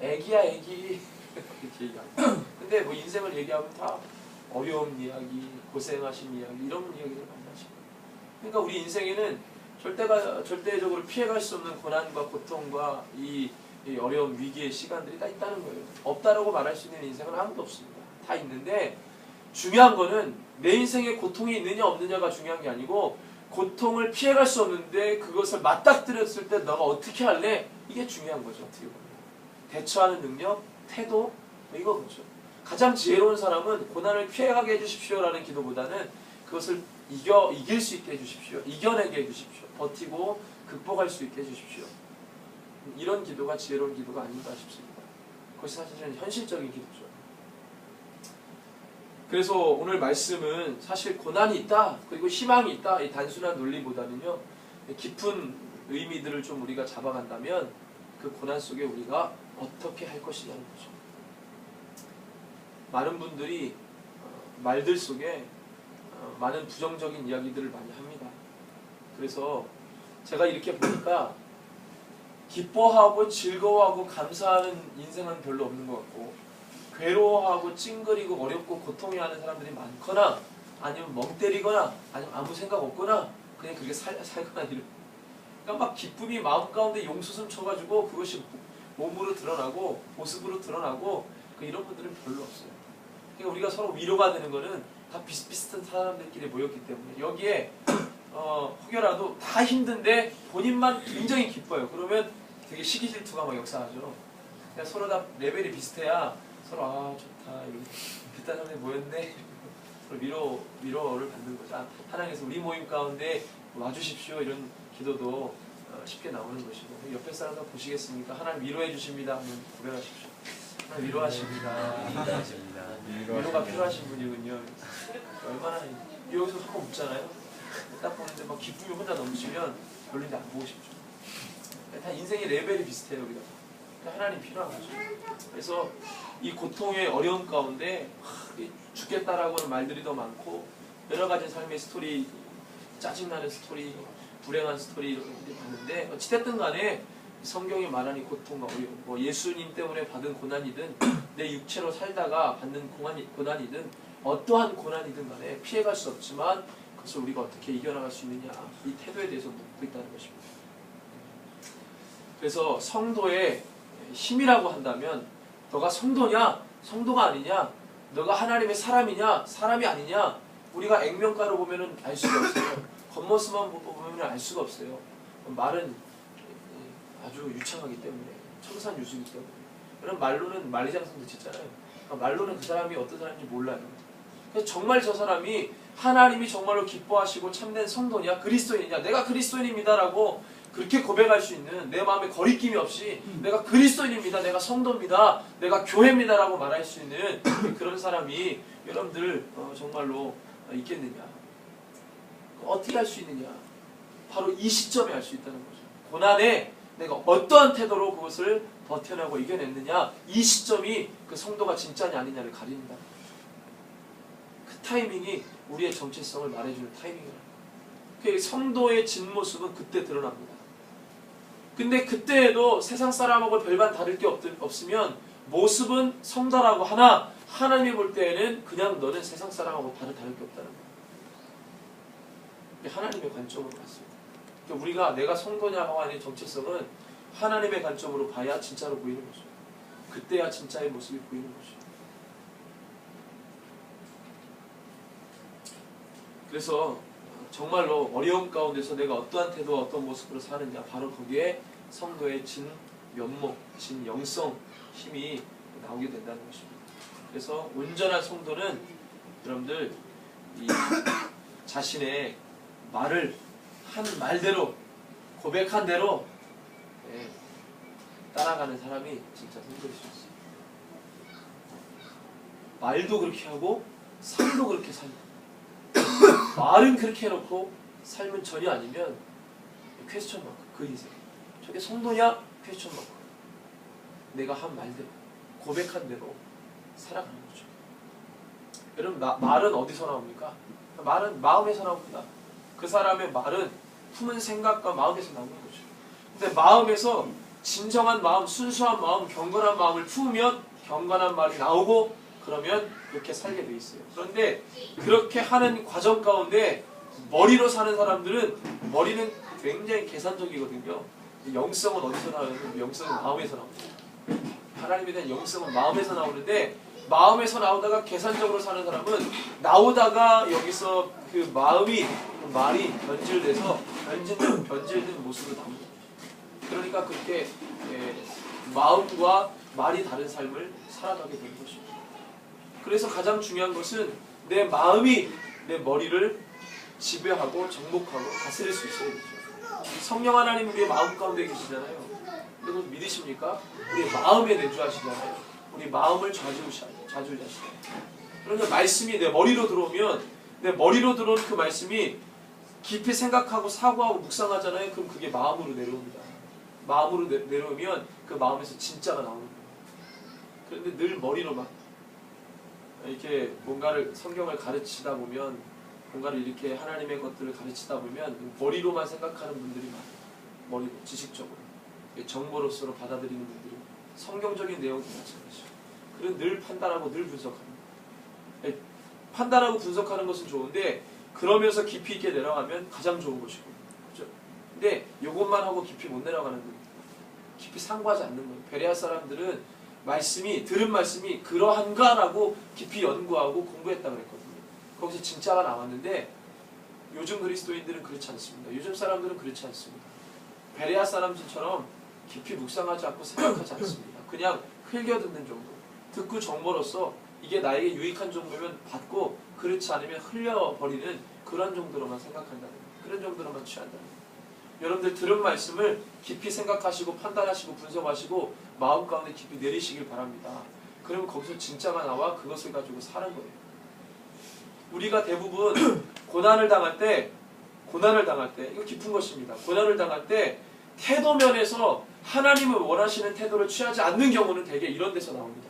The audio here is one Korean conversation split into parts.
애기야 애기 근데 뭐 인생을 얘기하면 다 어려운 이야기, 고생하신 이야기 이런 이야기를 많이 하시고 그러니까 우리 인생에는 절대가 절대적으로 피해갈 수 없는 고난과 고통과 이, 이 어려운 위기의 시간들이 다 있다는 거예요. 없다라고 말할 수 있는 인생은 아무도 없습니다. 다 있는데 중요한 거는 내 인생에 고통이 있느냐 없느냐가 중요한 게 아니고 고통을 피해갈 수 없는데 그것을 맞닥뜨렸을 때 너가 어떻게 할래? 이게 중요한 거죠. 어떻게 보면 대처하는 능력, 태도 뭐 이거죠. 가장 지혜로운 사람은 고난을 피해가게 해주십시오라는 기도보다는 그것을 이겨 이길 수 있게 해주십시오. 이겨내게 해주십시오. 버티고 극복할 수 있게 해주십시오. 이런 기도가 지혜로운 기도가 아닌가 싶습니다. 그것이 사실은 현실적인 기도죠. 그래서 오늘 말씀은 사실 고난이 있다 그리고 희망이 있다 이 단순한 논리보다는요 깊은 의미들을 좀 우리가 잡아간다면 그 고난 속에 우리가 어떻게 할 것이냐는 거죠. 많은 분들이 어, 말들 속에 어, 많은 부정적인 이야기들을 많이 합니다. 그래서 제가 이렇게 보니까 기뻐하고 즐거워하고 감사하는 인생은 별로 없는 것 같고 괴로워하고 찡그리고 어렵고 고통해하는 사람들이 많거나 아니면 멍 때리거나 아니면 아무 생각 없거나 그냥 그렇게 살, 살거나 이런 그러니까 막 기쁨이 마음 가운데 용수숨 쳐가지고 그것이 몸으로 드러나고 모습으로 드러나고 그 이런 분들은 별로 없어요. 그러니까 우리가 서로 위로가 되는 거는 다 비슷비슷한 사람들끼리 모였기 때문에 여기에 어, 혹여라도 다 힘든데 본인만 굉장히 기뻐요. 그러면 되게 시기 질투가 막 역사하죠. 그냥 서로 다 레벨이 비슷해야 서로 아 좋다 이런 비슷한 사람들이 모였네 서로 위로 위로를 받는 거죠. 아, 하나님께서 우리 모임 가운데 와주십시오 이런 기도도 어, 쉽게 나오는 것이고 옆에 사람도 보시겠습니까? 하나님 위로해 주십니다 하면 고백하십시오. 하나님 위로하십니다. 감사합니다. 위로가 필요하신 분이군요. 얼마나 여기서 한번 묻잖아요. 딱 보는데 막 기쁨이 혼자 넘치면 별로 이제 안 보고 싶죠. 다 인생의 레벨이 비슷해요 우리가. 그러니까 하나님 필요한 거죠. 그래서 이 고통의 어려움 가운데 죽겠다라고 하는 말들이 더 많고 여러 가지 삶의 스토리, 짜증나는 스토리, 불행한 스토리 것들이 많은데 어찌됐든 간에 성경이 말하는 이 고통과 어려움, 뭐 예수님 때문에 받은 고난이든 내 육체로 살다가 받는 고난이, 고난이 든 어떠한 고난이든 간에 피해갈 수 없지만 그것을 우리가 어떻게 이겨나갈 수 있느냐 이 태도에 대해서 묻고 있다는 것입니다. 그래서 성도의 힘이라고 한다면 너가 성도냐 성도가 아니냐 너가 하나님의 사람이냐 사람이 아니냐 우리가 액면가로 보면은 알 수가 없어요. 겉모습만 보 면알 수가 없어요. 말은 아주 유창하기 때문에 청산유수이기 때문에 그런 말로는 만리장성도 짓잖아요. 그러니까 말로는 그 사람이 어떤 사람인지 몰라요. 그래서 정말 저 사람이 하나님이 정말로 기뻐하시고 참된 성도냐 그리스도인이냐 내가 그리스도인입니다라고 그렇게 고백할 수 있는 내 마음에 거리낌이 없이 내가 그리스도인입니다 내가 성도입니다 내가 교회입니다라고 말할 수 있는 그런 사람이 여러분들 어, 정말로 있겠느냐 어떻게 할 수 있느냐 바로 이 시점에 할수 있다는 거죠 고난에 내가 어떠한 태도로 그것을 버텨내고 이겨냈느냐 이 시점이 그 성도가 진짜냐 아니냐를 가린다 그 타이밍이 우리의 정체성을 말해주는 타이밍이라. 그 성도의 진 모습은 그때 드러납니다. 근데 그때에도 세상 사람하고 별반 다를 게 없, 없으면 모습은 성도라고 하나 하나님이 볼 때에는 그냥 너는 세상 사람하고 다를 다를 게 없다는 거예요. 하나님의 관점으로 봤습니다. 그러니까 우리가 내가 성도냐와 아닌 정체성은 하나님의 관점으로 봐야 진짜로 보이는 거죠. 그때야 진짜의 모습이 보이는 거죠. 그래서 정말로 어려움 가운데서 내가 어떠한 태도와 어떤 모습으로 사느냐 바로 거기에 성도의 진 면목, 진 영성 힘이 나오게 된다는 것입니다. 그래서 온전한 성도는 여러분들 이 자신의 말을 한 말대로 고백한 대로 예, 따라가는 사람이 진짜 성도일 수 있어요. 말도 그렇게 하고 삶도 그렇게 살고 말은 그렇게 해놓고 삶은 전혀 아니면 퀘스천 마크 그 인생. 저게 성도냐? 퀘스천 마크 내가 한 말대로 고백한 대로 살아가는 거죠. 여러분 마- 말은 어디서 나옵니까? 말은 마음에서 나옵니다 그 사람의 말은 품은 생각과 마음에서 나오는 거죠 근데 마음에서 진정한 마음, 순수한 마음, 경건한 마음을 품으면 경건한 말이 나오고 그러면 그렇게 살게 돼 있어요. 그런데 그렇게 하는 과정 가운데 머리로 사는 사람들은 머리는 굉장히 계산적이거든요. 영성은 어디서 나오냐면 영성은 마음에서 나옵니다. 하나님에 대한 영성은 마음에서 나오는데 마음에서 나오다가 계산적으로 사는 사람은 나오다가 여기서 그 마음이 그 말이 변질돼서 변질된 변질된 모습으로 나옵니다. 그러니까 그렇게 예, 마음과 말이 다른 삶을 살아가게 되는 것입니다. 그래서 가장 중요한 것은 내 마음이 내 머리를 지배하고 정복하고 다스릴 수 있어야 되죠. 성령 하나님 우리의 마음 가운데 계시잖아요. 여러분 믿으십니까? 우리 마음에 내주하시잖아요. 우리 마음을 좌지우시하죠. 좌지우시하시죠. 그러면 말씀이 내 머리로 들어오면 내 머리로 들어온 그 말씀이 깊이 생각하고 사고하고 묵상하잖아요. 그럼 그게 마음으로 내려옵니다. 마음으로 내, 내려오면 그 마음에서 진짜가 나오는. 그런데 늘 머리로만 이렇게 뭔가를 성경을 가르치다 보면 뭔가를 이렇게 하나님의 것들을 가르치다 보면 머리로만 생각하는 분들이 많아요. 머리로 지식적으로 정보로서 받아들이는 분들이 성경적인 내용도 마찬가지죠. 그는 늘 판단하고 늘 분석합니다. 예, 판단하고 분석하는 것은 좋은데 그러면서 깊이 있게 내려가면 가장 좋은 것이고 그죠? 근데 이것만 하고 깊이 못 내려가는 거예요. 깊이 상고하지 않는 거예요. 베레아 사람들은 말씀이 들은 말씀이 그러한가라고 깊이 연구하고 공부했다 그랬거든요. 거기서 진짜가 나왔는데 요즘 그리스도인들은 그렇지 않습니다. 요즘 사람들은 그렇지 않습니다. 베레아 사람들처럼 깊이 묵상하지 않고 생각하지 않습니다. 그냥 흘겨 듣는 정도. 듣고 정보로서 이게 나에게 유익한 정도면 받고 그렇지 않으면 흘려버리는 그런 정도로만 생각한다는. 그런 정도로만 취한다는. 여러분들 들은 말씀을 깊이 생각하시고 판단하시고 분석하시고 마음 가운데 깊이 내리시길 바랍니다. 그러면 거기서 진짜가 나와 그것을 가지고 사는 거예요. 우리가 대부분 고난을 당할 때 고난을 당할 때 이거 깊은 것입니다. 고난을 당할 때 태도 면에서 하나님을 원하시는 태도를 취하지 않는 경우는 대개 이런 데서 나옵니다.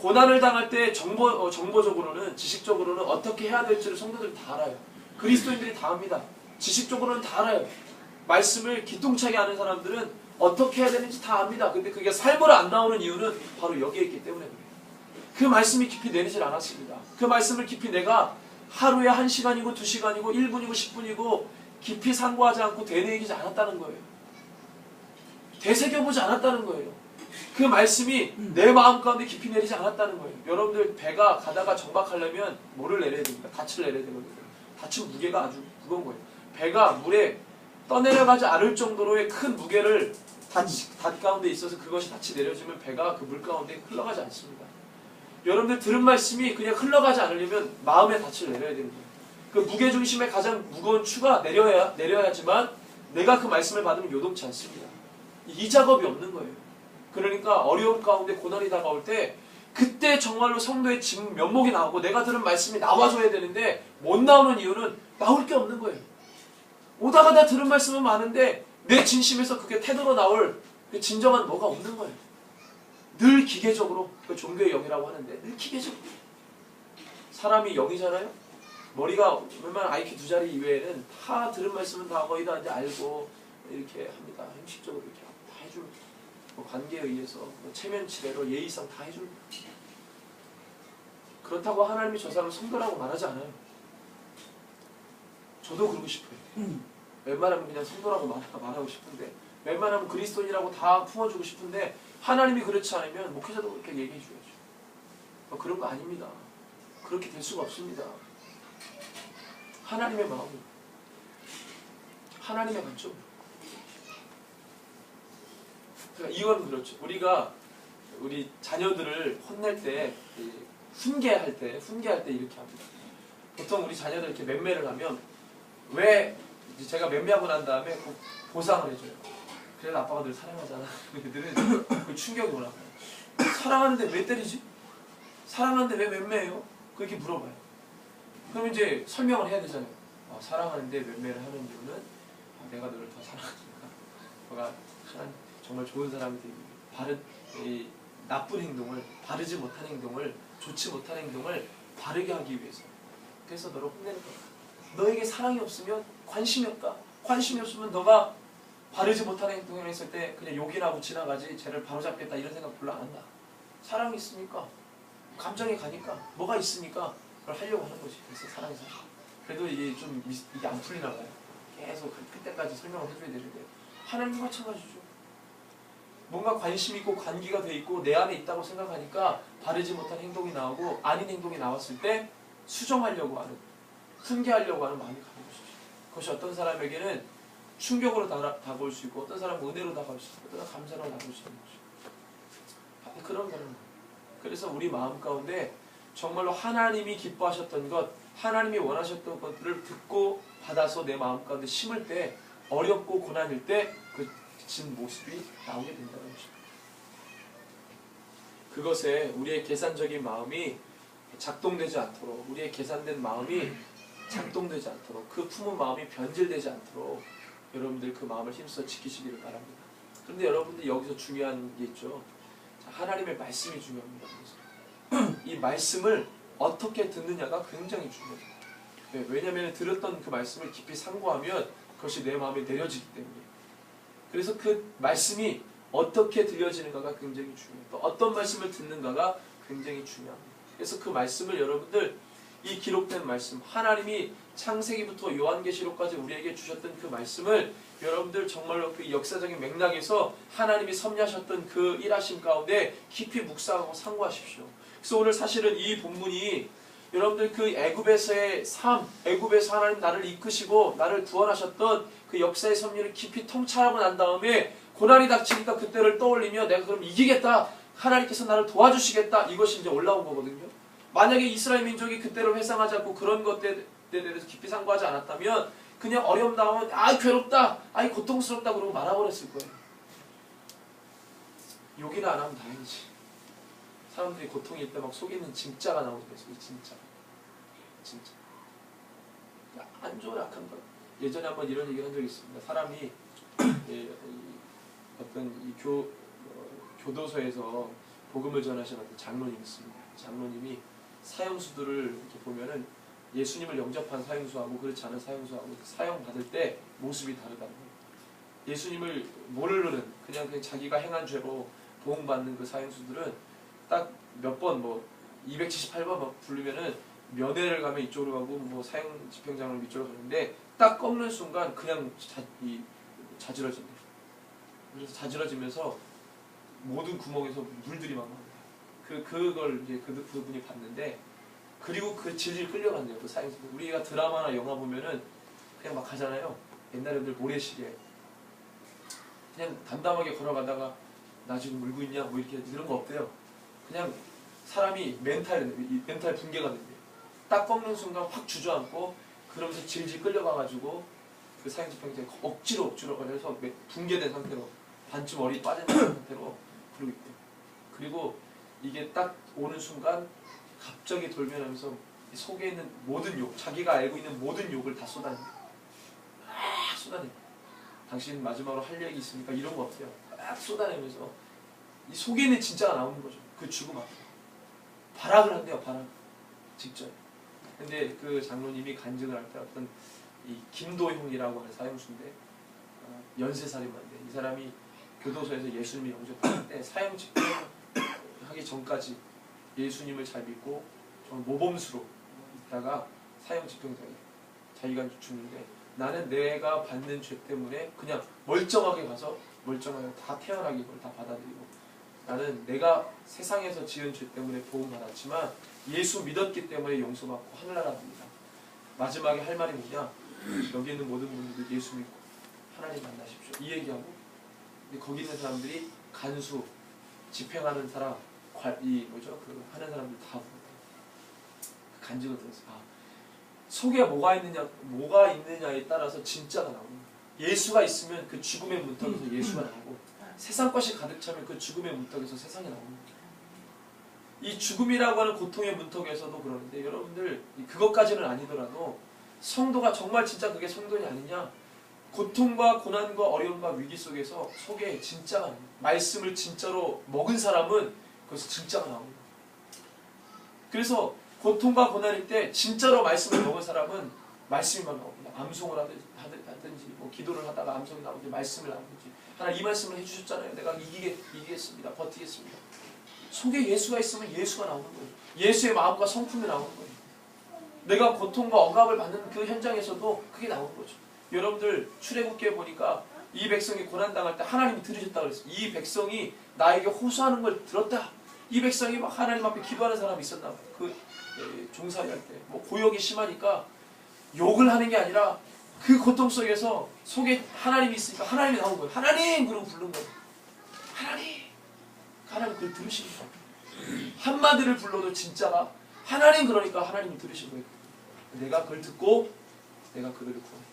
고난을 당할 때 정보 어, 정보적으로는 지식적으로는 어떻게 해야 될지를 성도들이 다 알아요. 그리스도인들이 다 압니다. 지식적으로는 다 알아요. 말씀을 기똥차게 아는 사람들은 어떻게 해야 되는지 다 압니다. 근데 그게 삶으로 안 나오는 이유는 바로 여기에 있기 때문에 그래요. 그 말씀이 깊이 내리질 않았습니다. 그 말씀을 깊이 내가 하루에 한 시간이고 두 시간이고 1분이고 10분이고 깊이 상고하지 않고 되뇌이지 않았다는 거예요. 되새겨보지 않았다는 거예요. 그 말씀이 내 마음 가운데 깊이 내리지 않았다는 거예요. 여러분들 배가 가다가 정박하려면 뭐를 내려야 됩니까? 닻을 내려야 되거든요. 닻은 무게가 아주 무거운 거예요. 배가 물에 떠내려가지 않을 정도로의 큰 무게를 닷, 닷 가운데 있어서 그것이 닻이 내려지면 배가 그 물 가운데 흘러가지 않습니다. 여러분들 들은 말씀이 그냥 흘러가지 않으려면 마음의 닻을 내려야 되는 거예요. 그 무게 중심의 가장 무거운 추가 내려야 내려야지만 내가 그 말씀을 받으면 요동치 않습니다. 이 작업이 없는 거예요. 그러니까 어려움 가운데 고난이 다가올 때 그때 정말로 성도의 진 면목이 나오고 내가 들은 말씀이 나와줘야 되는데 못 나오는 이유는 나올 게 없는 거예요. 오다가 다 들은 말씀은 많은데 내 진심에서 그게 태도로 나올 그 진정한 뭐가 없는 거예요. 늘 기계적으로 그 종교의 영이라고 하는데 늘 기계적으로 사람이 영이잖아요. 머리가 웬만한 IQ 두 자리 이외에는 다 들은 말씀은 다 거의 다 이제 알고 이렇게 합니다. 형식적으로 이렇게 뭐 관계에 의해서 뭐 체면 치레로 예의상 다 해줄 그렇다고 하나님이 저 사람을 성도라고 말하지 않아요. 저도 그러고 싶어요. 웬만하면 그냥 성도라고 말, 말하고 싶은데 웬만하면 그리스도인이라고 다 품어주고 싶은데 하나님이 그렇지 않으면 목회자도 그렇게 얘기해 줘야죠. 어, 그런 거 아닙니다. 그렇게 될 수가 없습니다. 하나님의 마음, 하나님의 관점. 그러니까 이건 그렇죠. 우리가 우리 자녀들을 혼낼 때, 이 훈계할 때, 훈계할 때 이렇게 합니다. 보통 우리 자녀들 이렇게 맴매를 하면 왜 제가 맴매하고 난 다음에 그 보상을 해줘요. 그래서 아빠가 늘 사랑하잖아. 애들은 그 충격이 올라가요. 사랑하는데 왜 때리지? 사랑하는데 왜 맴매해요? 그렇게 물어봐요. 그럼 이제 설명을 해야 되잖아요. 아, 사랑하는데 맴매를 하는 이유는 아, 내가 너를 더 사랑하니까. 너가 참 정말 좋은 위해 바른 이 나쁜 행동을 바르지 못한 행동을 좋지 못한 행동을 바르게 하기 위해서. 그래서 너를 혼내는 거야. 너에게 사랑이 없으면 관심이 없다. 관심이 없으면 너가 바르지 못한 행동을 했을 때 그냥 욕이나 하고 지나가지 쟤를 바로잡겠다 이런 생각 별로 안 한다. 사랑이 있으니까 감정이 가니까 뭐가 있으니까 그걸 하려고 하는 거지. 그래서 사랑해서. 그래도 이게 좀 미- 이게 안 풀리나 봐요. 계속 그- 그때까지 설명을 해줘야 되는데 하나님도 마찬가지죠. 뭔가 관심 있고 관계가 돼 있고 내 안에 있다고 생각하니까 바르지 못한 행동이 나오고 아닌 행동이 나왔을 때 수정하려고 하는 훈계하려고 하는 마음이 가는 것이죠. 그것이 어떤 사람에게는 충격으로 다, 다가올 수 있고 어떤 사람은 은혜로 다가올 수 있고 어떤 사람은 감사로 다가올 수 있는 것이죠. 아, 그런 거는 그래서 우리 마음 가운데 정말로 하나님이 기뻐하셨던 것, 하나님이 원하셨던 것들을 듣고 받아서 내 마음 가운데 심을 때 어렵고 고난일 때그 진 모습이 나오게 된다는 것입니다. 그것에 우리의 계산적인 마음이 작동되지 않도록 우리의 계산된 마음이 작동되지 않도록 그 품은 마음이 변질되지 않도록 여러분들 그 마음을 힘써 지키시기를 바랍니다. 그런데 여러분들 여기서 중요한 게 있죠. 자, 하나님의 말씀이 중요합니다. 이 말씀을 어떻게 듣느냐가 굉장히 중요해요. 네, 왜냐하면 들었던 그 말씀을 깊이 상고하면 그것이 내 마음에 내려지기 때문에. 그래서 그 말씀이 어떻게 들려지는가가 굉장히 중요해요. 또 어떤 말씀을 듣는가가 굉장히 중요합니다. 그래서 그 말씀을 여러분들 이 기록된 말씀 하나님이 창세기부터 요한계시록까지 우리에게 주셨던 그 말씀을 여러분들 정말로 그 역사적인 맥락에서 하나님이 섭리하셨던 그 일하심 가운데 깊이 묵상하고 상고하십시오. 그래서 오늘 사실은 이 본문이 여러분들 그 애굽에서의 삶, 애굽에서 하나님 나를 이끄시고 나를 구원하셨던 그 역사의 섭리를 깊이 통찰하고 난 다음에 고난이 닥치니까 그때를 떠올리며 내가 그럼 이기겠다. 하나님께서 나를 도와주시겠다. 이것이 이제 올라온 거거든요. 만약에 이스라엘 민족이 그때를 회상하지 않고 그런 것들에 대해서 깊이 상고하지 않았다면 그냥 어려움 나오면 아 괴롭다, 아 고통스럽다 그러고 말아버렸을 거예요. 욕이나 안 하면 다행이지. 사람들이 고통일 때 막 속에 있는 진짜가 나오는 거예요. 속에 진짜. 진짜. 야, 안 좋아 약한 거. 예전에 한번 이런 얘기를 한 적이 있습니다. 사람이 예, 이 어떤 이 교, 어, 교도소에서 복음을 전하시는 어떤 장로님이 있습니다. 장로님이 사형수들을 이렇게 보면은 예수님을 영접한 사형수하고 그렇지 않은 사형수하고 사형 받을 때 모습이 다르다는 거예요. 예수님을 모르는 그냥 그냥 자기가 행한 죄로 보응받는 그 사형수들은 딱 몇 번 뭐 278번 막 부르면은 면회를 가면 이쪽으로 가고 뭐 사형 집행장을 이쪽으로 가는데 딱 꺾는 순간 그냥 자, 이 자지러진대요. 그래서 자지러지면서 모든 구멍에서 물들이 막 나옵니다. 그 그걸 이제 그 그 분이 봤는데 그리고 그 질질 끌려간대요. 그 사형 우리가 드라마나 영화 보면은 그냥 막 가잖아요. 옛날에들 모래시계 그냥 담담하게 걸어가다가 나 지금 물고 있냐 뭐 이렇게 이런 거 없대요. 그냥 사람이 멘탈 이 멘탈 붕괴가 된대요. 딱 꺾는 순간 확 주저앉고 그러면서 질질 끌려가가지고 그 사형 집행자가 억지로 억지로 걸려서 매- 붕괴된 상태로 반쯤 머리 빠진 상태로 그러고 있대요. 그리고 이게 딱 오는 순간 갑자기 돌변하면서 이 속에 있는 모든 욕, 자기가 알고 있는 모든 욕을 다 쏟아내요. 막 쏟아내요. 당신 마지막으로 할 얘기 있습니까? 이런 거 없어요. 막 쏟아내면서 이 속에 있는 진짜가 나오는 거죠. 그 앞에. 발악을 한대요, 발악. 직접. 근데 그 장로님이 간증을 할 때 어떤 이 김도형이라고 하는 사형수인데 어, 연쇄살인마인데 이 사람이 교도소에서 예수님을 영접할 때 사형 집행하기 전까지 예수님을 잘 믿고 정말 모범수로 있다가 사형 집행자에 자기가 죽는데 나는 내가 받는 죄 때문에 그냥 멀쩡하게 가서 멀쩡하게 다 태어나게 그걸 다 받아들이고 나는 내가 세상에서 지은 죄 때문에 보험받았지만 예수 믿었기 때문에 용서받고 하늘나라입니다. 마지막에 할 말이 뭐냐? 여기 있는 모든 분들도 예수 믿고 하나님 만나십시오. 이 얘기하고 근데 거기 있는 사람들이 간수, 집행하는 사람, 관, 이 뭐죠? 그 하는 사람들 다 간증을 들었어요. 아, 속에 뭐가 있느냐, 뭐가 있느냐에 따라서 진짜가 거예요. 예수가 있으면 그 죽음의 문턱에서 예수가 나오고 세상 것이 가득 차면 그 죽음의 문턱에서 세상이 거예요. 이 죽음이라고 하는 고통의 문턱에서도 그러는데 여러분들 그것까지는 아니더라도 성도가 정말 진짜 그게 성도이 아니냐 고통과 고난과 어려움과 위기 속에서 속에 아니에요. 말씀을 진짜로 먹은 사람은 거기서 진짜가 나옵니다. 그래서 고통과 고난일 때 진짜로 말씀을 먹은 사람은 말씀이 막 나옵니다. 암송을 하듯 하든지 뭐 기도를 하다가 암송이 나오든지 말씀을 나오든지 하나 이 말씀을 해주셨잖아요. 내가 이기게 이기겠습니다. 버티겠습니다. 속에 예수가 있으면 예수가 나오는 거예요. 예수의 마음과 성품이 나오는 거예요. 내가 고통과 억압을 받는 그 현장에서도 그게 나오는 거죠. 여러분들 출애굽기에 보니까 이 백성이 고난 당할 때 하나님이 들으셨다 그랬어요. 이 백성이 나에게 호소하는 걸 들었다. 이 백성이 막 하나님 앞에 기도하는 사람이 있었나 봐요. 그 예, 종살이 할 때. 뭐 고역이 심하니까 욕을 하는 게 아니라 그 고통 속에서 속에 하나님이 있으니까 하나님이 나온 거예요. 하나님! 그러고 부른 거예요. 하나님! 하나님 그걸 들으시는 거예요. 한마디를 불러도 진짜가 하나님 그러니까 하나님이 들으신 거예요. 내가 그걸 듣고 내가 그들을 구원해.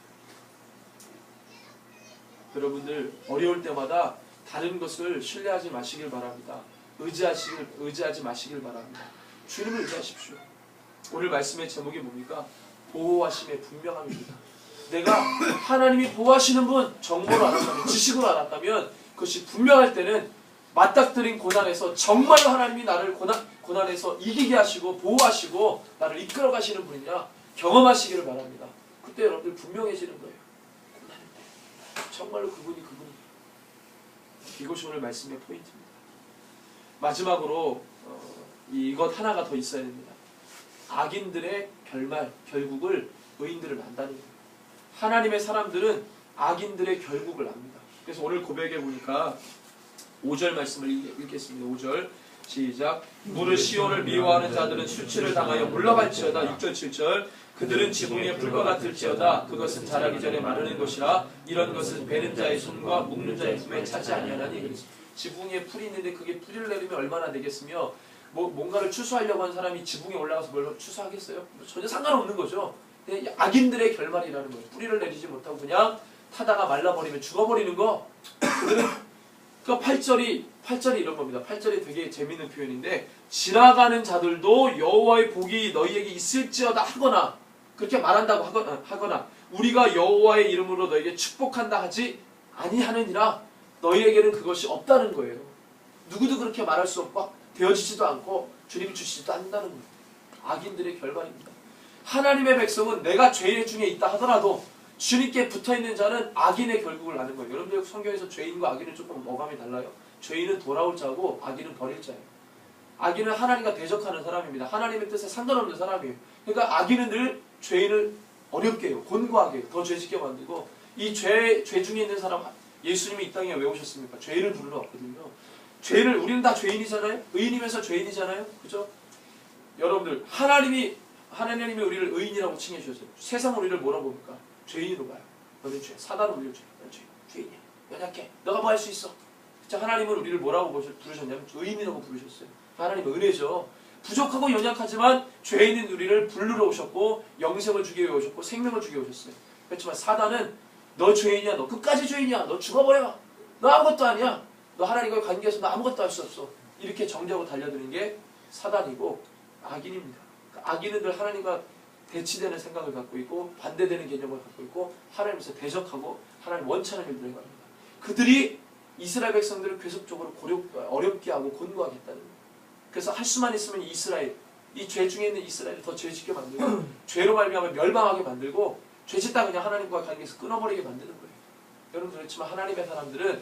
여러분들 어려울 때마다 다른 것을 신뢰하지 마시길 바랍니다. 의지하시길 의지하지 마시길 바랍니다. 주님을 의지하십시오. 오늘 말씀의 제목이 뭡니까? 보호하심의 분명함입니다. 내가 하나님이 보호하시는 분 정보로 알았다면 지식으로 알았다면 그것이 분명할 때는 맞닥뜨린 고난에서 정말로 하나님이 나를 고난, 고난에서 이기게 하시고 보호하시고 나를 이끌어 가시는 분이냐 경험하시기를 바랍니다. 그때 여러분들 분명해지는 거예요. 정말로 그분이 그분이 이것이 오늘 말씀의 포인트입니다. 마지막으로 어, 이것 하나가 더 있어야 됩니다. 악인들의 결말, 결국을 의인들을 만다는 거예요. 하나님의 사람들은 악인들의 결국을 압니다. 그래서 오늘 고백에 보니까 5절 말씀을 읽- 읽겠습니다. 5절 시작 무릇 시온을 미워하는 자들은 수치를 당하여 물러갈지어다 6절 7절 그들은 지붕의 불과 같을지어다 그것은 자라기 전에 마르는 것이라 이런 것은 베는 자의 손과 묶는 자의 품에 차지 아니하나니 지붕에 풀이 있는데 그게 뿌리를 내리면 얼마나 되겠으며 뭐 뭔가를 추수하려고 한 사람이 지붕에 올라가서 뭘 추수하겠어요? 뭐 전혀 상관없는 거죠. 근데 악인들의 결말이라는 거예요. 뿌리를 내리지 못하고 그냥 타다가 말라버리면 죽어버리는 거. 그들은 그 8절이 8절이 이런 겁니다. 8절이 되게 재밌는 표현인데 지나가는 자들도 여호와의 복이 너희에게 있을지어다 하거나 그렇게 말한다고 하거나, 하거나 우리가 여호와의 이름으로 너에게 축복한다 하지 아니하느니라 너희에게는 그것이 없다는 거예요. 누구도 그렇게 말할 수 없고 되어지지도 않고 주님이 주시지도 않는다는 거예요. 악인들의 결말입니다. 하나님의 백성은 내가 죄 중에 있다 하더라도 주님께 붙어있는 자는 악인의 결국을 아는 거예요. 여러분들 성경에서 죄인과 악인은 조금 어감이 달라요. 죄인은 돌아올 자고 악인은 버릴 자예요. 악인은 하나님과 대적하는 사람입니다. 하나님의 뜻에 상관없는 사람이에요. 그러니까 악인은 늘 죄인을 어렵게 해요. 곤고하게. 더 죄짓게 만들고 이 죄, 죄 중에 있는 사람 예수님이 이 땅에 왜 오셨습니까? 죄인을 부르러 왔거든요. 죄를 우리는 다 죄인이잖아요. 의인이면서 죄인이잖아요. 그죠? 여러분들 하나님이 하나님이 우리를 의인이라고 칭해 주셨어요. 세상 우리를 뭐라 봅니까? 죄인으로 봐요. 너는 죄. 사단은 우리를 죄. 넌 죄. 죄인이야. 연약해. 너가 뭐 할 수 있어? 진짜 하나님은 우리를 뭐라고 부르셨냐면 의인이라고 부르셨어요. 하나님은 은혜죠. 부족하고 연약하지만 죄 있는 우리를 부르러 오셨고 영생을 주기 위해 오셨고 생명을 주기 위해 오셨어요. 그렇지만 사단은 너 죄인이야. 너 끝까지 죄인이야. 너 죽어버려. 너 아무것도 아니야. 너 하나님과의 관계에서 너 아무것도 할 수 없어. 이렇게 정죄하고 달려드는 게 사단이고 악인입니다. 그 악인은 늘 하나님과 대치되는 생각을 갖고 있고 반대되는 개념을 갖고 있고 하나님에서 대적하고 하나님 원치하는 일들을 합니다. 그들이 이스라엘 백성들을 계속적으로 고려, 어렵게 하고 곤고하게 했다는 거예요. 그래서 할 수만 있으면 이스라엘 이 죄 중에 있는 이스라엘을 더 죄짓게 만들고 죄로 말미암아 멸망하게 만들고 죄짓다 그냥 하나님과 관계에서 끊어버리게 만드는 거예요. 여러분 그렇지만 하나님의 사람들은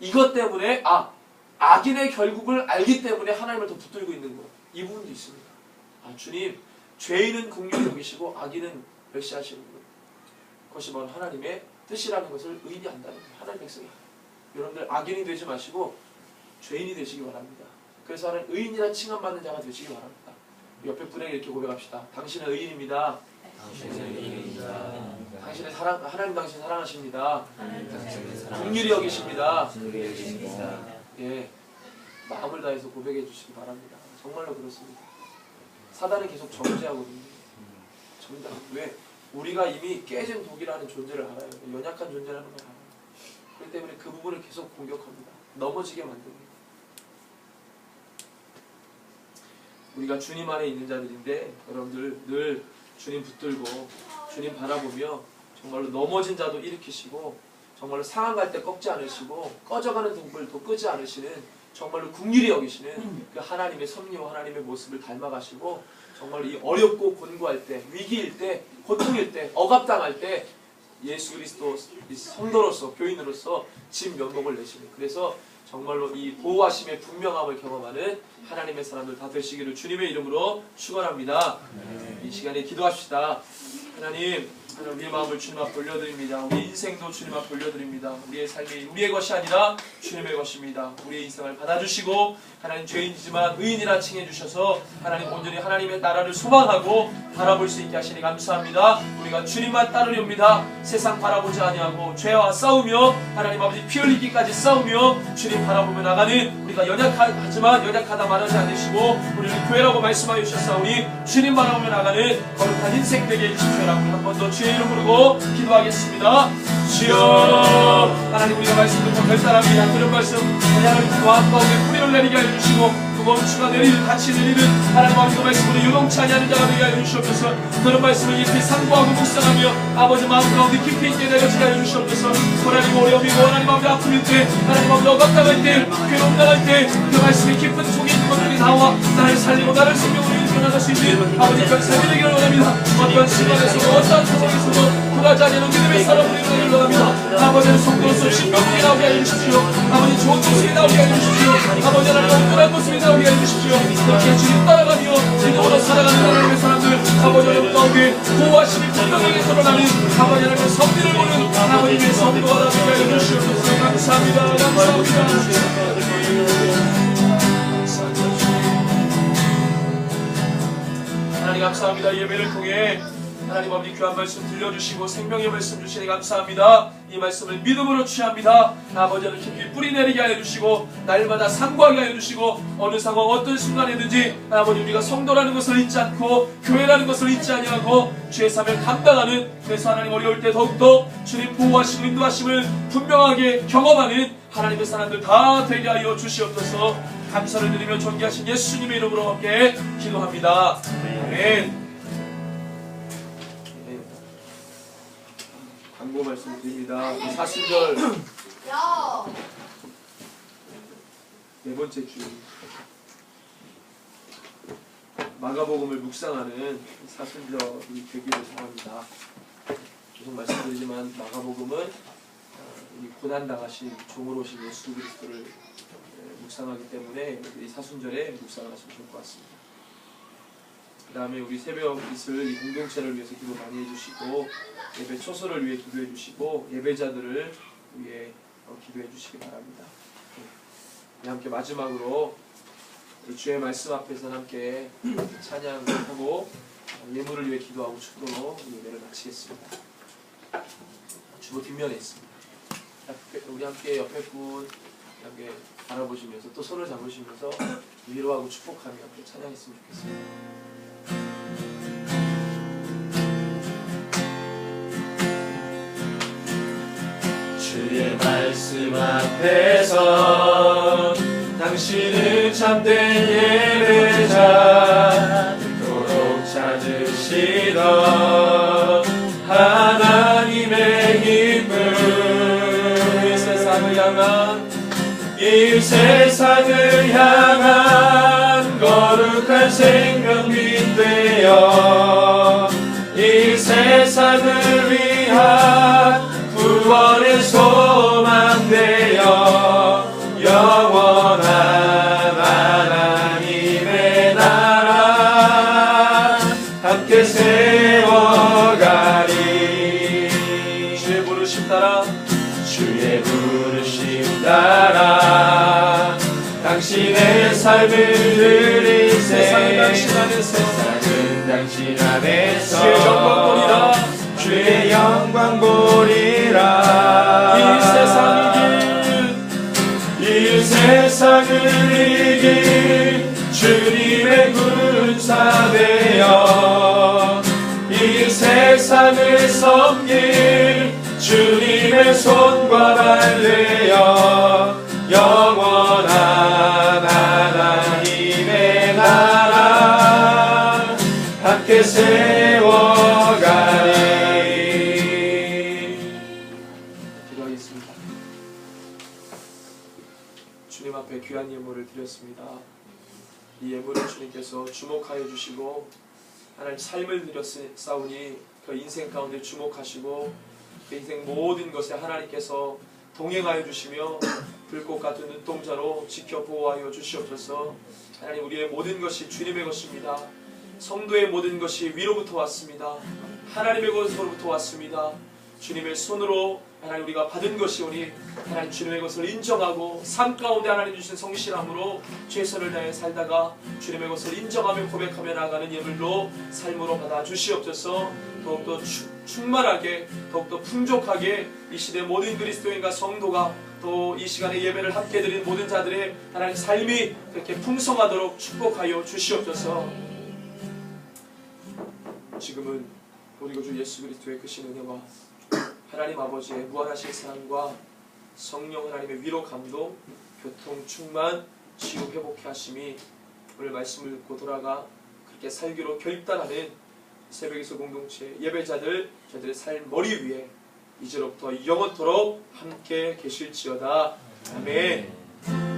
이것 때문에 아 악인의 결국을 알기 때문에 하나님을 더 붙들고 있는 거예요. 이 부분도 있습니다. 아 주님 죄인은 긍휼히 여기시고 악인은 멸시하시는 것. 그것이 바로 하나님의 뜻이라는 것을 의인이 안다는 거예요. 하나님 백성이. 여러분들 악인이 되지 마시고 죄인이 되시기 바랍니다. 그래서 하나님 의인이라 칭함받는 자가 되시기 바랍니다. 옆에 분에게 이렇게 고백합시다. 당신은 의인입니다. 당신의 사랑, 하나님 당신 사랑하십니다. 긍휼히 여기십니다. 예, 마음을 다해서 고백해 주시기 바랍니다. 정말로 그렇습니다. 사단은 계속 정죄하거든요. 정죄. 왜? 우리가 이미 깨진 독이라는 존재를 알아요. 연약한 존재라는 걸 알아요. 그렇기 때문에 그 부분을 계속 공격합니다. 넘어지게 만듭니다. 우리가 주님 안에 있는 자들인데 여러분들 늘 주님 붙들고 주님 바라보며 정말로 넘어진 자도 일으키시고 정말로 상한 갈 때 꺾지 않으시고 꺼져가는 등불 도 끄지 않으시는 정말로 국률이 여기시는 그 하나님의 섭리와 하나님의 모습을 닮아가시고 정말로 이 어렵고 곤고할 때 위기일 때 고통일 때 억압당할 때 예수 그리스도 이 성도로서 교인으로서 진 면목을 내시는 그래서 정말로 이 보호하심의 분명함을 경험하는 하나님의 사람들 다 되시기를 주님의 이름으로 축원합니다. 이 시간에 기도합시다. 하나님, 하나님 우리의 마음을 주님 앞 돌려드립니다. 우리 인생도 주님 앞 돌려드립니다. 우리의 삶이 우리의 것이 아니라 주님의 것입니다. 우리의 인생을 받아주시고 하나님 죄인이지만 의인이라 칭해 주셔서 하나님 온전히 하나님의 나라를 소망하고 바라볼 수 있게 하시니 감사합니다. 우리가 주님만 따르렵니다. 세상 바라보지 아니하고 죄와 싸우며 하나님 아버지 피 흘리기까지 싸우며 주님 바라보며 나가는 우리가 연약하지만 연약하다 말하지 않으시고 우리는 교회라고 말씀하여 주셨사오니 주님 바라보며 나가는 거룩한 인생 되게 해주시오라고 한 번 더 주의 이름 부르고 기도하겠습니다. 주여 하나님 우리가 말씀 듣고 결단합니다. 들은 말씀 하나님 마음 가운데 뿌리를 내리게 하여 주시고 무거운 추가 내리는 같이 내리는 하나님 아버지 말씀으로 유동치 아니하는 자가 되게 하여 주시옵소서 그런 말씀을 깊이 상고하고 묵상하며 아버지 마음 가운데 깊이 있게 내려지게 하여 주시옵소서 하나님 어려움이고 하나님 아버지 아픔일 때 하나님 아버지 억압당할 때 괴로움 당할 때 그 말씀이 깊은 속에 있는 것들이 나와 나를 살리고 나를 생명으로 있는 아버지 되기를 원합니다. 어떤 시간에서도 어떠한 상황에서도 구하지 않는 믿음의 일어나기를 원합니다. 아버지는 속도로서 신명하게 나오게 하여 주십시오. 아버지 좋은 모습이 나오게 하여 주십시오. 아버지 하나님 억울한 모습이 나오게 하여 주십시오. 그렇게 주님 따라가며 믿음으로 살아가는 하나님의 사람들 아버지 하나님 가운데 보호하심이 분명하게 드러나는 아버지 하나님의 성리를 보는 아버지의 성도가 되게 하여 주시옵소서. 감사합니다. 감사합니다 하나님 감사합니다. 예배를 통해 하나님 아버지 귀한 말씀 들려주시고 생명의 말씀 주시니 감사합니다. 이 말씀을 믿음으로 취합니다. 아버지를 깊이 뿌리 내리게 하여 주시고 날마다 상고하게 하여 주시고 어느 상황 어떤 순간이든지 아버지 우리가 성도라는 것을 잊지 않고 교회라는 것을 잊지 아니하고 주의 삶을 감당하는 그래서 하나님 어려울 때 더욱더 주님 보호하시고 인도하심을 분명하게 경험하는 하나님의 사람들 다 되게 하여 주시옵소서 감사를 드리며 존귀하신 예수님의 이름으로 함께 기도합니다. 아멘. 네. 광고 말씀드립니다. 사순절 야, 네 번째 주 마가복음을 묵상하는 사순절이 되기를 바랍니다. 계속 말씀드리지만 마가복음은 어, 이 고난 당하신 종으로 오신 예수 그리스도를 에, 묵상하기 때문에 이 사순절에 묵상하시면 좋을 것 같습니다. 그 다음에 우리 새벽 이슬 이 공동체를 위해서 기도 많이 해주시고 예배 초소를 위해 기도해 주시고 예배자들을 위해 어, 기도해 주시기 바랍니다. 네, 함께 마지막으로 우리 주의 말씀 앞에서 함께 찬양하고 예물을 위해 기도하고 축도로 예배를 마치겠습니다. 주보 뒷면에 있습니다. 우리 함께 옆에 분 함께 바라보시면서 또 손을 잡으시면서 위로하고 축복하며 함께 찬양했으면 좋겠습니다. 말씀 앞에서 당신은 참된 예배자 그토록 찾으시던 하나님의 힘을 이 세상을 향한 이 세상을 향한 거룩한 생명빛 되어 삶을 드린 세상은 당신 안에서. 세상은 당신 안에서 주의 영광 보리라. 주의 영광 보리라. 이 세상 이길. 이 세상을 이길 주님의 군사 되어 이 세상을 섬길 주님의 손과 달래어 함께 세워가리 기도하겠습니다. 주님 앞에 귀한 예물을 드렸습니다. 이 예물을 주님께서 주목하여 주시고 하나님 삶을 드렸사오니 그 인생 가운데 주목하시고 그 인생 모든 것에 하나님께서 동행하여 주시며 불꽃 같은 눈동자로 지켜 보호하여 주시옵소서. 하나님 우리의 모든 것이 주님의 것입니다. 성도의 모든 것이 위로부터 왔습니다. 하나님의 것으로부터 왔습니다. 주님의 손으로 하나님 우리가 받은 것이오니 하나님 주님의 것을 인정하고 삶 가운데 하나님 주신 성실함으로 최선을 다해 살다가 주님의 것을 인정하며 고백하며 나가는 예물로 삶으로 받아 주시옵소서 더욱더 추- 충만하게 더욱더 풍족하게 이 시대 모든 그리스도인과 성도가 또 이 시간에 예배를 함께 드린 모든 자들의 하나님 삶이 그렇게 풍성하도록 축복하여 주시옵소서 지금은 우리 구주 예수 그리스도의 크신 은혜와 하나님 아버지의 무한하신 사랑과 성령 하나님의 위로 감동, 교통 충만, 치유 회복케 하심이 오늘 말씀을 듣고 돌아가 그렇게 살기로 결단하는 새벽에서 공동체 예배자들 저들의 삶 머리 위에 이제로부터 영원토록 함께 계실지어다. 아멘.